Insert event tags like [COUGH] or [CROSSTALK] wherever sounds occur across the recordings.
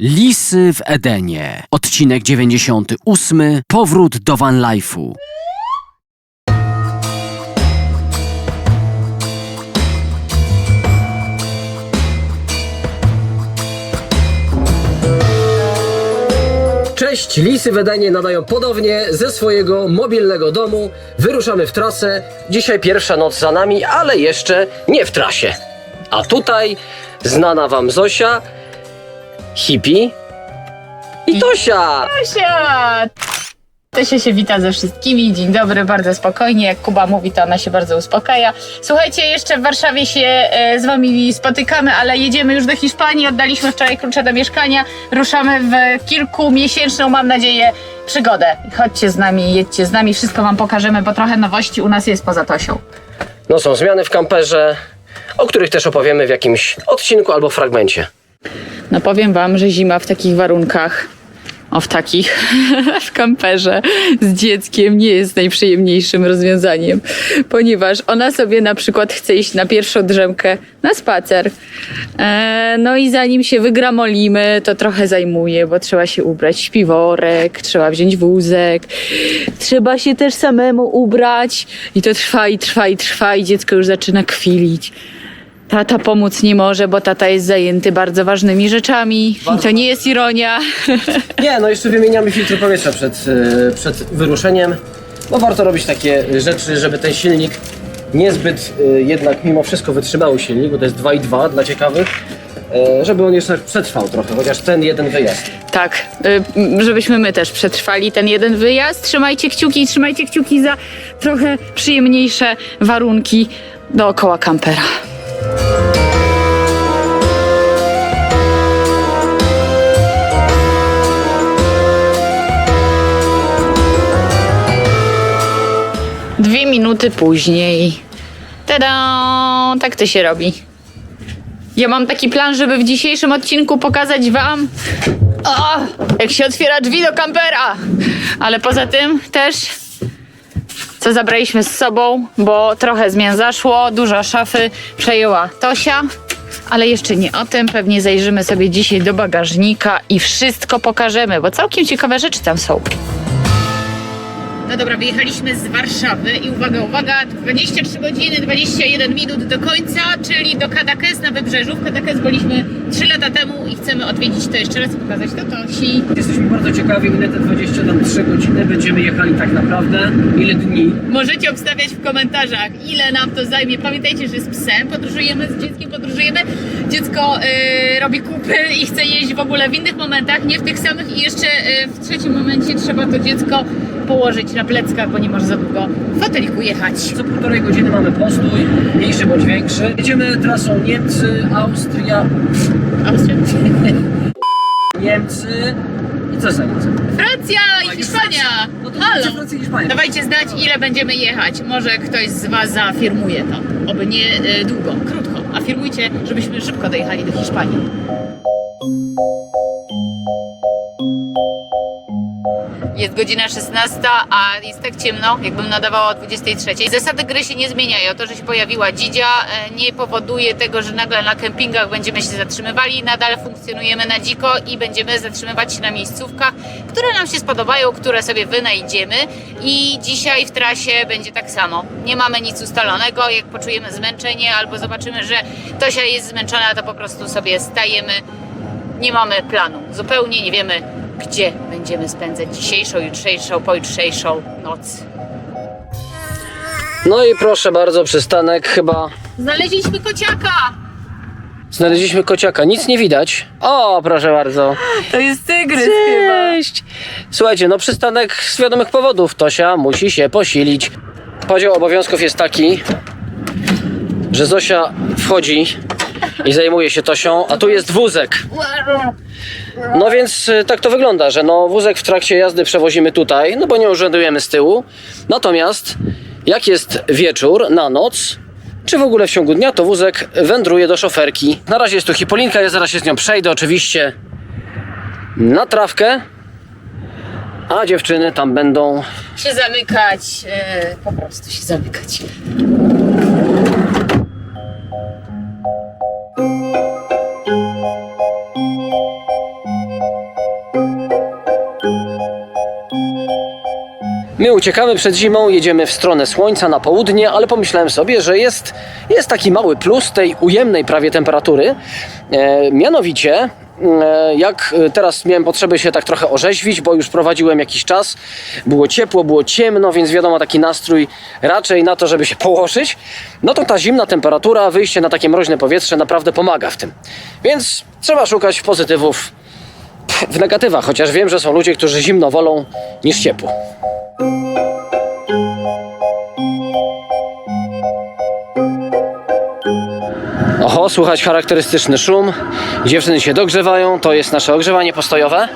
Lisy w Edenie. Odcinek 98. Powrót do Van Life'u. Cześć, Lisy w Edenie nadają podobnie ze swojego mobilnego domu. Wyruszamy w trasę. Dzisiaj pierwsza noc za nami, ale jeszcze nie w trasie. A tutaj znana wam Zosia, hippie i Tosia. Kasia! Tosia się wita ze wszystkimi. Dzień dobry, bardzo spokojnie. Jak Kuba mówi, to ona się bardzo uspokaja. Słuchajcie, jeszcze w Warszawie się e, z wami spotykamy, ale jedziemy już do Hiszpanii. Oddaliśmy wczoraj klucze do mieszkania. Ruszamy w kilkumiesięczną, mam nadzieję, przygodę. Chodźcie z nami, jedźcie z nami, wszystko wam pokażemy, bo trochę nowości u nas jest poza Tosią. No są zmiany w kamperze, o których też opowiemy w jakimś odcinku albo fragmencie. No powiem wam, że zima w takich warunkach, o w takich, [LAUGHS] w kamperze z dzieckiem nie jest najprzyjemniejszym rozwiązaniem, ponieważ ona sobie na przykład chce iść na pierwszą drzemkę na spacer. E, no i zanim się wygramolimy, to trochę zajmuje, bo trzeba się ubrać śpiworek, trzeba wziąć wózek, trzeba się też samemu ubrać i to trwa i trwa i trwa i dziecko już zaczyna kwilić. Tata pomóc nie może, bo tata jest zajęty bardzo ważnymi rzeczami. I to nie jest ironia. [LAUGHS] Nie, no jeszcze wymieniamy filtr powietrza przed, e, przed wyruszeniem. No warto robić takie rzeczy, żeby ten silnik niezbyt e, jednak mimo wszystko wytrzymał silnik, bo to jest 2,2 dla ciekawych, e, żeby on jeszcze przetrwał trochę, chociaż ten jeden wyjazd. Tak, y, żebyśmy my też przetrwali ten jeden wyjazd. Trzymajcie kciuki, trzymajcie kciuki za trochę przyjemniejsze warunki dookoła kampera. Minuty później. Tada! Tak to się robi. Ja mam taki plan, żeby w dzisiejszym odcinku pokazać wam, o, jak się otwiera drzwi do kampera. Ale poza tym też, co zabraliśmy z sobą, bo trochę zmian zaszło, dużo szafy przejęła Tosia. Ale jeszcze nie o tym, pewnie zajrzymy sobie dzisiaj do bagażnika i wszystko pokażemy, bo całkiem ciekawe rzeczy tam są. No dobra, wyjechaliśmy z Warszawy i uwaga, uwaga, 23 godziny 21 minut do końca, czyli do Kadakes na wybrzeżu. W Kadakes byliśmy 3 lata temu i chcemy odwiedzić to jeszcze raz i pokazać to Tosi. Jesteśmy bardzo ciekawi, ile te 23 godziny będziemy jechali tak naprawdę, ile dni. Możecie obstawiać w komentarzach, ile nam to zajmie. Pamiętajcie, że z psem podróżujemy, z dzieckiem podróżujemy. Dziecko y, robi kupy i chce jeść w ogóle w innych momentach, nie w tych samych. I jeszcze y, w trzecim momencie trzeba to dziecko położyć na pleckach, bo nie może za długo w foteliku jechać. Co półtorej godziny mamy postój, mniejszy bądź większy. Jedziemy trasą Niemcy, Austria, Austria. [LAUGHS] Niemcy i co za Niemcy? Francja i Hiszpania! No to Halo! Francja Hiszpania. Dawajcie znać, ile będziemy jechać. Może ktoś z Was zaafirmuje to. Oby nie e, długo, krótko. Afirmujcie, żebyśmy szybko dojechali do Hiszpanii. Jest godzina 16, a jest tak ciemno, jakbym nadawała o 23. Zasady gry się nie zmieniają. To, że się pojawiła dzidzia, e, nie powoduje tego, że nagle na kempingach będziemy się zatrzymywali. Nadal funkcjonujemy na dziko i będziemy zatrzymywać się na miejscówkach, które nam się spodobają, które sobie wynajdziemy. I dzisiaj w trasie będzie tak samo. Nie mamy nic ustalonego. Jak poczujemy zmęczenie albo zobaczymy, że Tosia jest zmęczona, to po prostu sobie stajemy nie mamy planu. Zupełnie nie wiemy, gdzie będziemy spędzać dzisiejszą, jutrzejszą, pojutrzejszą noc. No i proszę bardzo, przystanek chyba. Znaleźliśmy kociaka! Znaleźliśmy kociaka, nic nie widać. O, proszę bardzo. To jest tygrys Cześć! Słuchajcie, no przystanek z wiadomych powodów. Tosia musi się posilić. Podział obowiązków jest taki, że Zosia wchodzi i zajmuje się Tosią, a tu jest wózek. No więc y, tak to wygląda, że no wózek w trakcie jazdy przewozimy tutaj, no bo nie urzędujemy z tyłu. Natomiast jak jest wieczór, na noc, czy w ogóle w ciągu dnia, to wózek wędruje do szoferki. Na razie jest tu Hipolinka, ja zaraz się z nią przejdę oczywiście na trawkę, a dziewczyny tam będą Się zamykać, e, po prostu się zamykać. My uciekamy przed zimą, jedziemy w stronę słońca na południe, ale pomyślałem sobie, że jest, jest taki mały plus tej ujemnej prawie temperatury. E, mianowicie, e, jak teraz miałem potrzebę się tak trochę orzeźwić, bo już prowadziłem jakiś czas, było ciepło, było ciemno, więc wiadomo, taki nastrój raczej na to, żeby się położyć, no to ta zimna temperatura, wyjście na takie mroźne powietrze naprawdę pomaga w tym. Więc trzeba szukać pozytywów w negatywach, chociaż wiem, że są ludzie, którzy zimno wolą niż ciepło. Oho, słychać charakterystyczny szum. Dziewczyny się dogrzewają, to jest nasze ogrzewanie postojowe.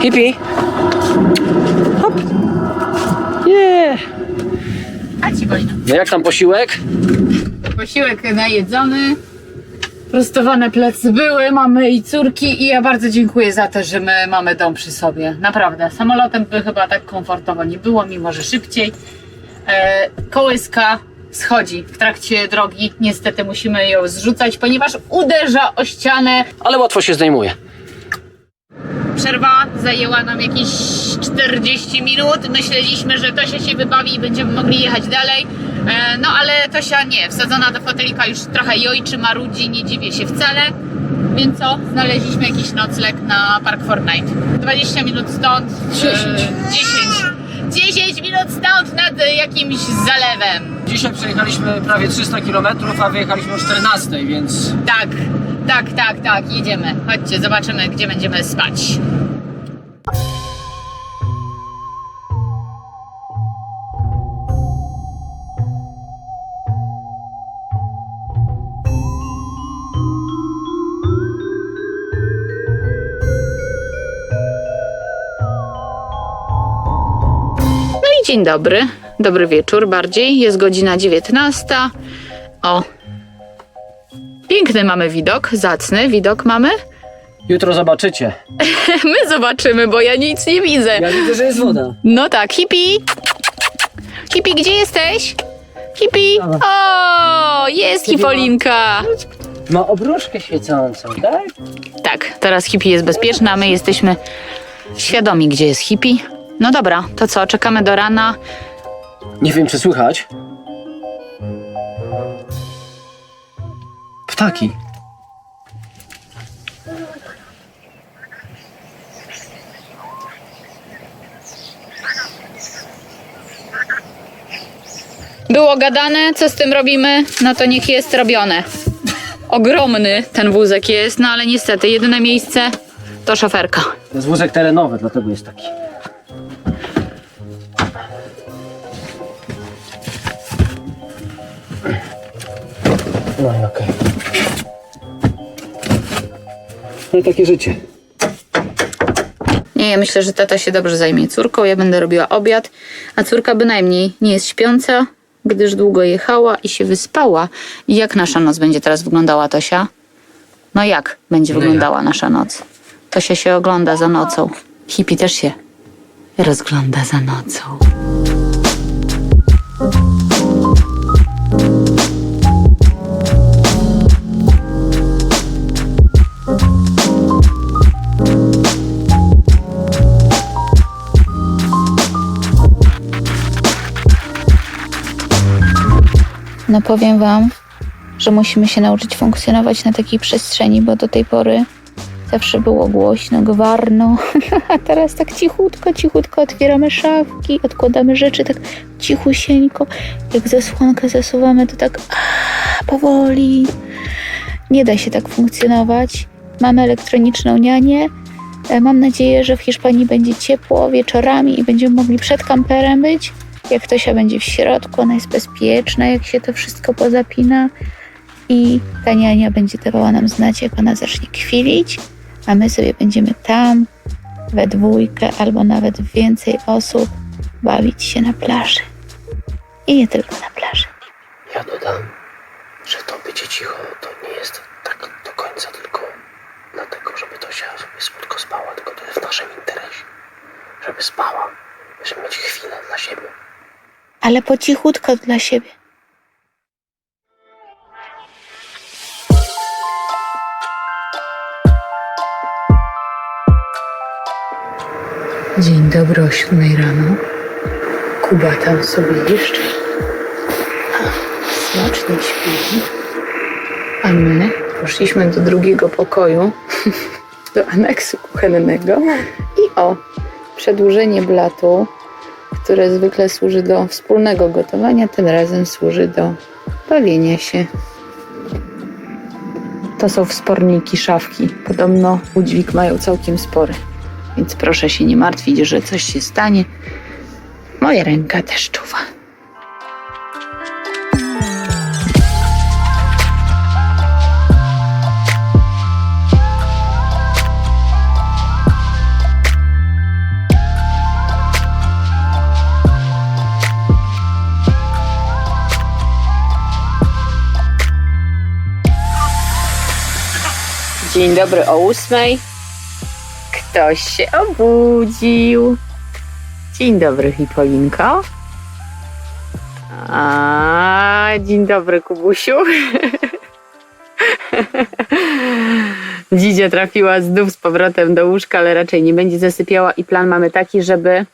Hippie. Hop. Yeah. A ci wojna. No jak tam posiłek? Posiłek najedzony. Prostowane plecy były, mamy i córki i ja bardzo dziękuję za to, że my mamy dom przy sobie. Naprawdę. Samolotem by chyba tak komfortowo nie było, mimo że szybciej. E, kołyska schodzi w trakcie drogi. Niestety musimy ją zrzucać, ponieważ uderza o ścianę. Ale łatwo się zdejmuje. Przerwa zajęła nam jakieś 40 minut. Myśleliśmy, że Tosia się wybawi i będziemy mogli jechać dalej. E, No ale Tosia nie, wsadzona do fotelika już trochę jojczy, marudzi, nie dziwię się wcale. Więc co? Znaleźliśmy jakiś nocleg na Park Fortnite. 20 minut stąd. 10. e, 10. 10 minut stąd nad jakimś zalewem. Dzisiaj przejechaliśmy prawie 300 km, a wyjechaliśmy o 14, więc Tak, tak, tak, tak, jedziemy. Chodźcie, zobaczymy, gdzie będziemy spać. No dzień dobry. Dobry wieczór bardziej. Jest godzina 19. O, Piękny mamy widok, zacny widok mamy. [LAUGHS] jutro zobaczycie. My zobaczymy, bo ja nic nie widzę. Ja widzę, że jest woda. No tak, hippie. Hippie, gdzie jesteś? Hippie. O, jest hipolinka. Ma obruszkę świecącą, tak? Tak, teraz hippie jest bezpieczna, my jesteśmy świadomi, gdzie jest hippie. No dobra, to co, czekamy do rana. Nie wiem, czy słychać. Ptaki. Było gadane, co z tym robimy? No to niech jest robione. Ogromny ten wózek jest, no ale niestety jedyne miejsce to szoferka. To jest wózek terenowy, dlatego jest taki. Takie życie. Nie, ja myślę, że tata się dobrze zajmie córką. Ja będę robiła obiad, a córka bynajmniej nie jest śpiąca, gdyż długo jechała i się wyspała. I jak nasza noc będzie teraz wyglądała, Tosia? No jak będzie No wyglądała nasza noc? Tosia się ogląda za nocą. Hippie też się rozgląda za nocą. No powiem Wam, że musimy się nauczyć funkcjonować na takiej przestrzeni, bo do tej pory zawsze było głośno, gwarno, [LAUGHS] a teraz tak cichutko, cichutko otwieramy szafki, odkładamy rzeczy tak cichusieńko. Jak zasłonkę zasuwamy, to tak a, powoli. Nie da się tak funkcjonować. Mamy elektroniczną nianię. E, Mam nadzieję, że w Hiszpanii będzie ciepło wieczorami i będziemy mogli przed kamperem być. Jak Tosia będzie w środku, ona jest bezpieczna, jak się to wszystko pozapina. I ta niania będzie dawała nam znać, jak ona zacznie kwilić, a my sobie będziemy tam we dwójkę albo nawet więcej osób bawić się na plaży. I nie tylko na plaży. Ja dodam, że to bycie cicho to nie jest tak do końca tylko dlatego, żeby Tosia sobie słodko spała, tylko to jest w naszym interesie. Żeby spała, żeby mieć chwilę dla siebie. Ale po cichutko dla siebie. Dzień dobry o siódmej rano. Kuba tam sobie jeszcze smacznie śpi. A my poszliśmy do drugiego pokoju, [LAUGHS] do aneksu kuchennego. I o, przedłużenie blatu, które zwykle służy do wspólnego gotowania, tym razem służy do bawienia się. To są wsporniki szafki. Podobno udźwig mają całkiem spory. Więc proszę się nie martwić, że coś się stanie. Moja ręka też czuwa. Dzień dobry o ósmej. Ktoś się obudził. Dzień dobry, Hipolinko. A, dzień dobry, Kubusiu. [LAUGHS] Dzidzia trafiła znów z powrotem do łóżka, ale raczej nie będzie zasypiała i plan mamy taki, żeby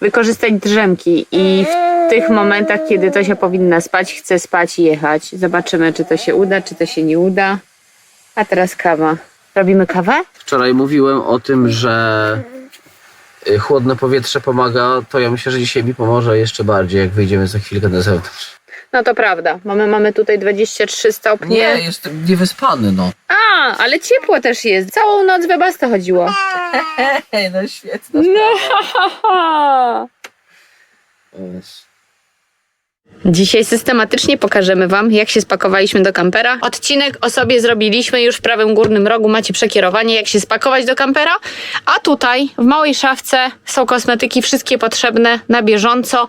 wykorzystać drzemki i w tych momentach, kiedy Tosia powinna spać, chce spać i jechać. Zobaczymy, czy to się uda, czy to się nie uda. A teraz kawa. Robimy kawę? Wczoraj mówiłem o tym, że y, chłodne powietrze pomaga, to ja myślę, że dzisiaj mi pomoże jeszcze bardziej, jak wyjdziemy za chwilkę na zewnątrz. No to prawda. Mamy, mamy tutaj 23 stopnie. Nie, jestem niewyspany, no. A, ale ciepło też jest. Całą noc we basta chodziło. [LAUGHS] Ej, no świetna No. [LAUGHS] Dzisiaj systematycznie pokażemy Wam, jak się spakowaliśmy do kampera. Odcinek o sobie zrobiliśmy już w prawym górnym rogu. Macie przekierowanie, jak się spakować do kampera. A tutaj, w małej szafce, są kosmetyki wszystkie potrzebne na bieżąco.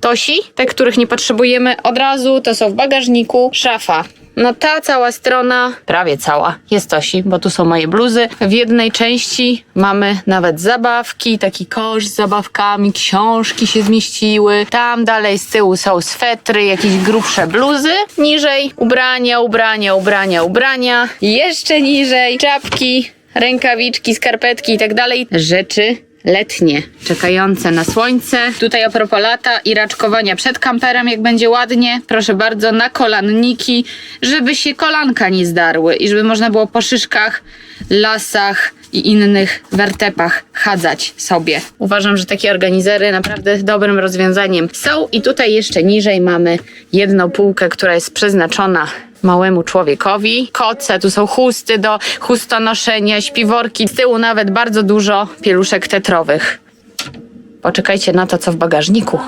Tosi, te, których nie potrzebujemy od razu, to są w bagażniku. Szafa. No ta cała strona, prawie cała, jest Tosi, bo tu są moje bluzy. W jednej części mamy nawet zabawki, taki kosz z zabawkami, książki się zmieściły. Tam dalej z tyłu są swetry, jakieś grubsze bluzy. Niżej ubrania, ubrania, ubrania, ubrania. Jeszcze niżej czapki, rękawiczki, skarpetki i tak dalej. Rzeczy letnie, czekające na słońce. Tutaj a propos lata i raczkowania przed kamperem, jak będzie ładnie. Proszę bardzo, na kolanniki, żeby się kolanka nie zdarły i żeby można było po szyszkach, lasach i innych wertepach chadzać sobie. Uważam, że takie organizery naprawdę dobrym rozwiązaniem są i tutaj jeszcze niżej mamy jedną półkę, która jest przeznaczona małemu człowiekowi. Koce, tu są chusty do chustonoszenia, śpiworki, z tyłu nawet bardzo dużo pieluszek tetrowych. Poczekajcie na to, co w bagażniku.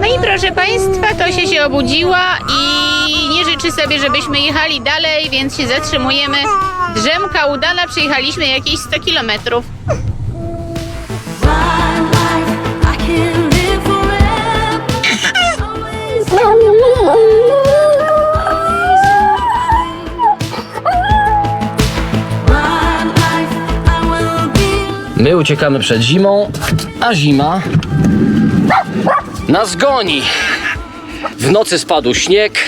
No i proszę Państwa, Tosia się obudziła i nie życzy sobie, żebyśmy jechali dalej, więc się zatrzymujemy. Drzemka udana, przejechaliśmy jakieś 100 kilometrów. My uciekamy przed zimą, a zima nas goni. W nocy spadł śnieg.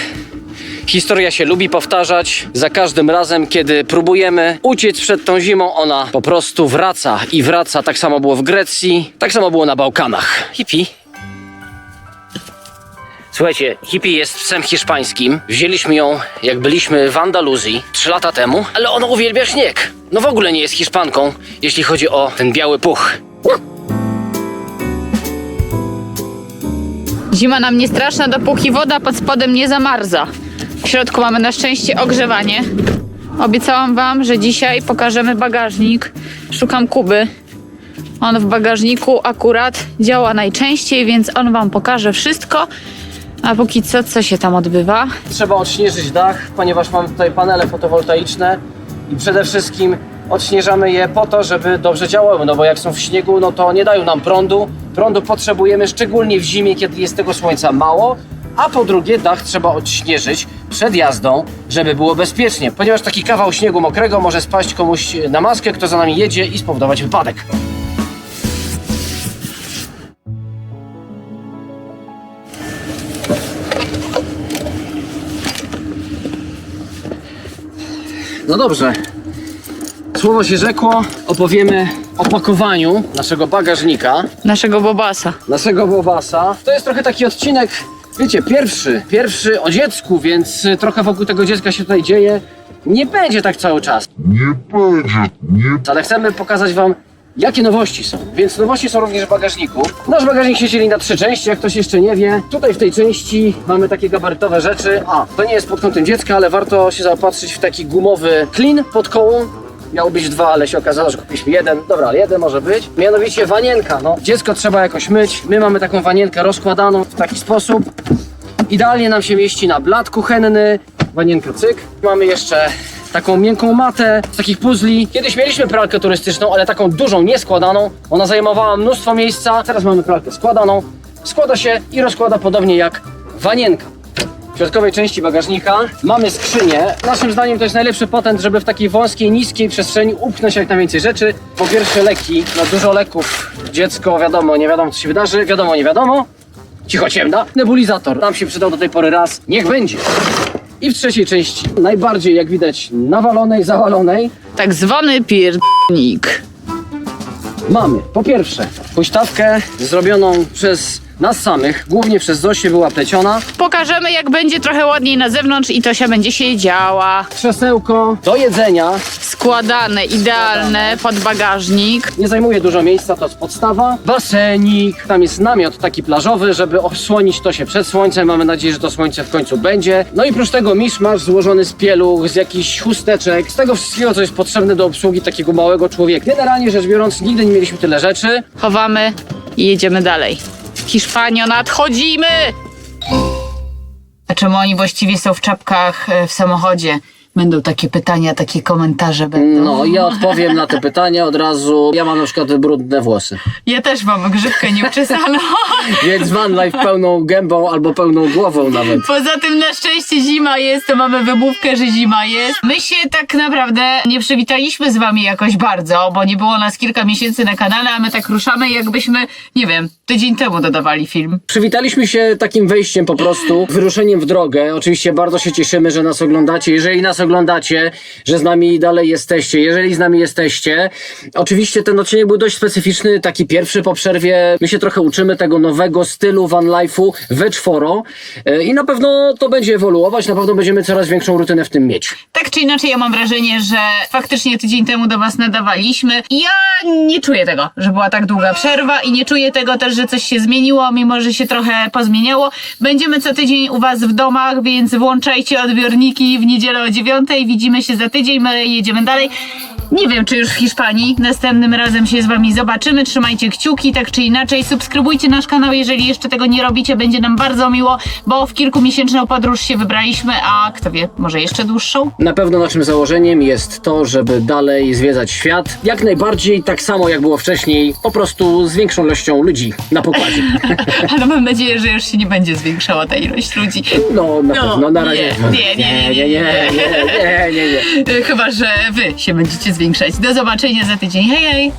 Historia się lubi powtarzać. Za każdym razem, kiedy próbujemy uciec przed tą zimą, ona po prostu wraca i wraca. Tak samo było w Grecji, tak samo było na Bałkanach. Hippie. Słuchajcie, hippie jest psem hiszpańskim. Wzięliśmy ją, jak byliśmy w Andaluzji trzy lata temu, ale ona uwielbia śnieg. No w ogóle nie jest hiszpanką, jeśli chodzi o ten biały puch. Zima nam nie straszna, dopóki woda pod spodem nie zamarza. W środku mamy na szczęście ogrzewanie. Obiecałam wam, że dzisiaj pokażemy bagażnik. Szukam Kuby. On w bagażniku akurat działa najczęściej, więc on wam pokaże wszystko. A póki co, co się tam odbywa? Trzeba odśnieżyć dach, ponieważ mamy tutaj panele fotowoltaiczne i przede wszystkim odśnieżamy je po to, żeby dobrze działały, no bo jak są w śniegu, no to nie dają nam prądu. Prądu potrzebujemy szczególnie w zimie, kiedy jest tego słońca mało. A po drugie, dach trzeba odśnieżyć przed jazdą, żeby było bezpiecznie, ponieważ taki kawał śniegu mokrego może spaść komuś na maskę, kto za nami jedzie i spowodować wypadek. No dobrze, Słowo się rzekło, opowiemy o pakowaniu naszego bagażnika, Naszego bobasa. naszego Bobasa. To jest trochę taki odcinek, wiecie, pierwszy, pierwszy o dziecku, więc y, trochę wokół tego dziecka się tutaj dzieje. Nie będzie tak cały czas. Nie będzie, nie Ale chcemy pokazać Wam, jakie nowości są. Więc nowości są również w bagażniku. Nasz bagażnik się dzieli na trzy części, jak ktoś jeszcze nie wie. Tutaj w tej części mamy takie gabarytowe rzeczy. A, to nie jest pod kątem dziecka, ale warto się zaopatrzyć w taki gumowy klin pod koło. Miało być dwa, ale się okazało, że kupiliśmy jeden. Dobra, ale jeden może być. Mianowicie wanienka. No, dziecko trzeba jakoś myć. My mamy taką wanienkę rozkładaną w taki sposób. Idealnie nam się mieści na blat kuchenny, wanienka cyk. Mamy jeszcze taką miękką matę z takich puzli. Kiedyś mieliśmy pralkę turystyczną, ale taką dużą, nieskładaną. Ona zajmowała mnóstwo miejsca. Teraz mamy pralkę składaną. Składa się i rozkłada podobnie jak wanienka. W środkowej części bagażnika mamy skrzynię. Naszym zdaniem to jest najlepszy patent, żeby w takiej wąskiej, niskiej przestrzeni upchnąć jak najwięcej rzeczy. Po pierwsze leki, no dużo leków. Dziecko, wiadomo, nie wiadomo co się wydarzy, wiadomo, nie wiadomo. Cicho ciemna. Nebulizator. Nam się przydał do tej pory raz. Niech będzie. I w trzeciej części, najbardziej jak widać nawalonej, zawalonej, Tak zwany pierdnik. mamy po pierwsze huśtawkę zrobioną przez nas samych, głównie przez Zosię była pleciona. Pokażemy jak będzie trochę ładniej na zewnątrz i Tosia będzie siedziała. Krzesełko do jedzenia. Składane, idealne pod bagażnik. Nie zajmuje dużo miejsca, to jest podstawa. Basenik. Tam jest namiot taki plażowy, żeby osłonić to się przed słońcem. Mamy nadzieję, że to słońce w końcu będzie. No i prócz tego misz masz złożony z pieluch, z jakichś chusteczek, z tego wszystkiego, co jest potrzebne do obsługi takiego małego człowieka. Generalnie rzecz biorąc, nigdy nie mieliśmy tyle rzeczy. Chowamy i jedziemy dalej. Hiszpanio, nadchodzimy! A czemu oni właściwie są w czapkach e, w samochodzie? Będą takie pytania, takie komentarze będą. No, ja odpowiem na te pytania od razu. Ja mam na przykład brudne włosy. Ja też mam grzywkę nieuczesaną. [LAUGHS] Więc van life pełną gębą albo pełną głową nawet. Poza tym na szczęście zima jest, to mamy wymówkę, że zima jest. My się tak naprawdę nie przywitaliśmy z wami jakoś bardzo, bo nie było nas kilka miesięcy na kanale, a my tak ruszamy jakbyśmy, nie wiem, tydzień temu dodawali film. Przywitaliśmy się takim wejściem po prostu, wyruszeniem w drogę. Oczywiście bardzo się cieszymy, że nas oglądacie. Jeżeli nas oglądacie, że z nami dalej jesteście, jeżeli z nami jesteście. Oczywiście ten odcinek był dość specyficzny, taki pierwszy po przerwie. My się trochę uczymy tego nowego stylu van life'u we czworo E, i na pewno to będzie ewoluować, na pewno będziemy coraz większą rutynę w tym mieć. Tak czy inaczej, ja mam wrażenie, że faktycznie tydzień temu do was nadawaliśmy. Ja nie czuję tego, że była tak długa przerwa i nie czuję tego też, że coś się zmieniło, mimo że się trochę pozmieniało. Będziemy co tydzień u was w domach, więc włączajcie odbiorniki w niedzielę o dziewiątej. Widzimy się za tydzień, my jedziemy dalej. Nie wiem, czy już w Hiszpanii. Następnym razem się z wami zobaczymy. Trzymajcie kciuki, tak czy inaczej. Subskrybujcie nasz kanał, jeżeli jeszcze tego nie robicie. Będzie nam bardzo miło, bo w kilkumiesięczną podróż się wybraliśmy, a kto wie, może jeszcze dłuższą? Na pewno naszym założeniem jest to, żeby dalej zwiedzać świat. Jak najbardziej, tak samo jak było wcześniej, po prostu z większą ilością ludzi na pokładzie. [LAUGHS] Ale mam nadzieję, że już się nie będzie zwiększała ta ilość ludzi. No, na No, pewno, na razie. nie, nie, nie, nie, nie, nie, nie, nie, nie. E, Chyba, że wy się będziecie zwiększać. Do zobaczenia za tydzień. Hej, hej!